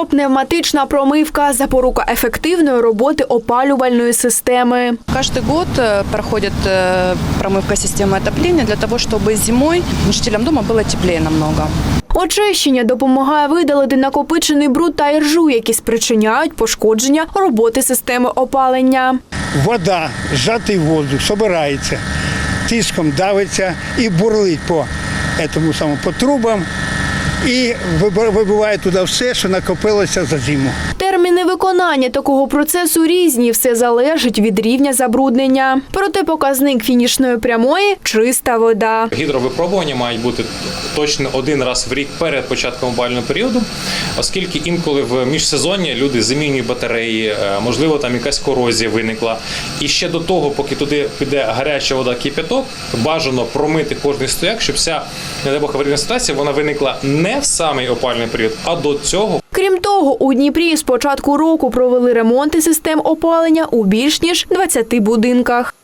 Гідропневматична промивка запорука ефективної роботи опалювальної системи. Каждый год э, проходит э, промывка системы отопления для того, чтобы зимой жителям дома было теплее намного. Очищення допомагає видалити накопичений бруд та іржу, які спричиняють пошкодження роботи системи опалення. вода, сжатий воздух собирається, тиском давиться і бурлить по, этому самому, по трубам і виб- вибиває туди все, що накопилося за зиму. Виконання такого процесу різні, все залежить від рівня забруднення. Проте показник фінішної прямої чиста вода. Гідровипробування мають бути точно один раз в рік перед початком опалювального періоду, оскільки інколи в міжсезоння люди замінюють батареї, е, можливо, там якась корозія виникла. І ще до того, поки туди піде гаряча вода кипяток, бажано промити кожний стояк, щоб вся не дай Бог, ситуація вона виникла не в самий опалювальний період, а до цього. Крім того, у Дніпрі з початку року провели ремонти систем опалення у більш ніж 20 будинках.